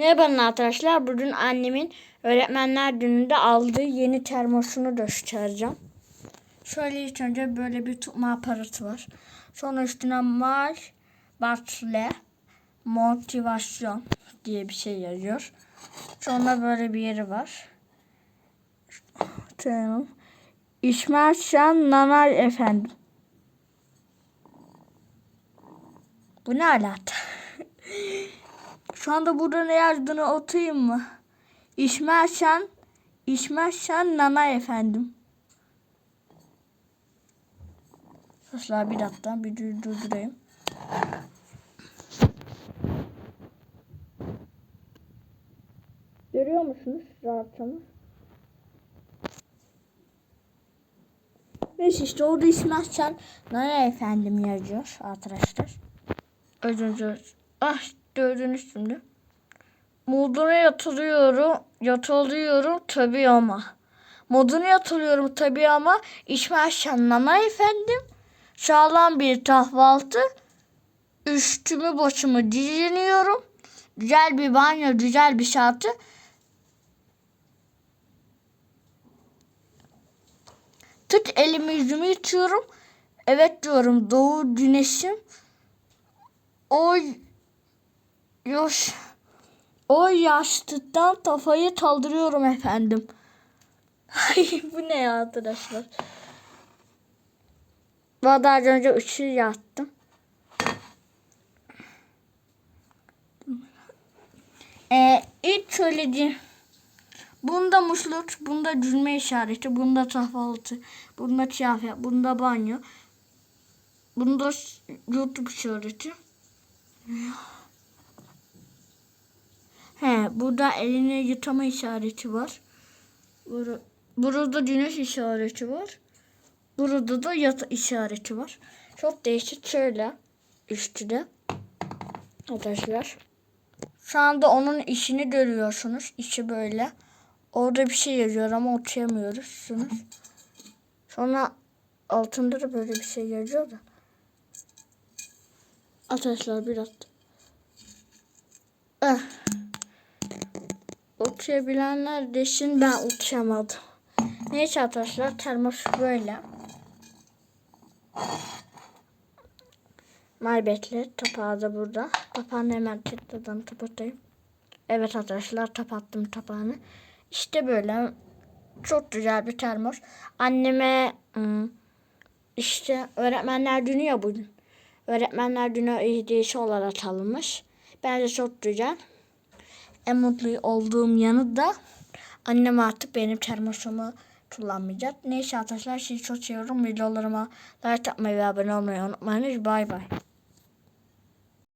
Merhaba arkadaşlar. Bugün annemin öğretmenler gününde aldığı yeni termosunu göstereceğim. Şöyle ilk önce böyle bir tutma aparatı var. Sonra üstüne marş, batle, motivasyon diye bir şey yazıyor. Sonra böyle bir yeri var. Tamam. İsmail Şan Nanay efendim. Bu ne alaka? Şu anda burada ne yazdığını okuyayım mı? İsmail Şan, İsmail Şan Nana efendim. Arkadaşlar bir dakika bir dur- durdurayım. Görüyor musunuz rahatını? Neyse işte orada İsmail Şan Nana efendim yazıyor arkadaşlar. Özür Ah gördünüz şimdi. Moduna yatılıyorum. Yatılıyorum tabii ama. Moduna yatılıyorum tabii ama İsmail Şanlama efendim. Sağlam bir kahvaltı. Üstümü başımı diziniyorum. Güzel bir banyo, güzel bir şartı. Tut elimi yüzümü yıtıyorum. Evet diyorum doğu güneşim. Oy Yoş. O yaşlıktan kafayı kaldırıyorum efendim. Ay bu ne ya arkadaşlar. Valla daha önce ışığı yattım. Ee, ilk söylediğim Bunda musluk, bunda gülme işareti, bunda kahvaltı, bunda kıyafet, bunda banyo, bunda YouTube işareti. He, burada eline yutama işareti var. Bur- Burada güneş işareti var. Burada da yat işareti var. Çok değişik şöyle üstüde. Arkadaşlar. Şu anda onun işini görüyorsunuz. İçi böyle. Orada bir şey yazıyor ama okuyamıyoruz. Sonra altında da böyle bir şey yazıyor da. Arkadaşlar bir dakika. Eh. Okuyabilenler desin ben okuyamadım. Neyse arkadaşlar termos böyle. Marbetli tapağı da burada. Tapağını hemen tıkladım kapatayım. Evet arkadaşlar kapattım tapağını. İşte böyle çok güzel bir termos. Anneme işte öğretmenler günü ya bugün. Öğretmenler günü hediyesi olarak alınmış. Bence çok güzel. En mutlu olduğum yanı da annem artık benim termosumu kullanmayacak. Neyse arkadaşlar sizi çok seviyorum. Videolarıma like atmayı ve abone olmayı unutmayınız. Bay bay.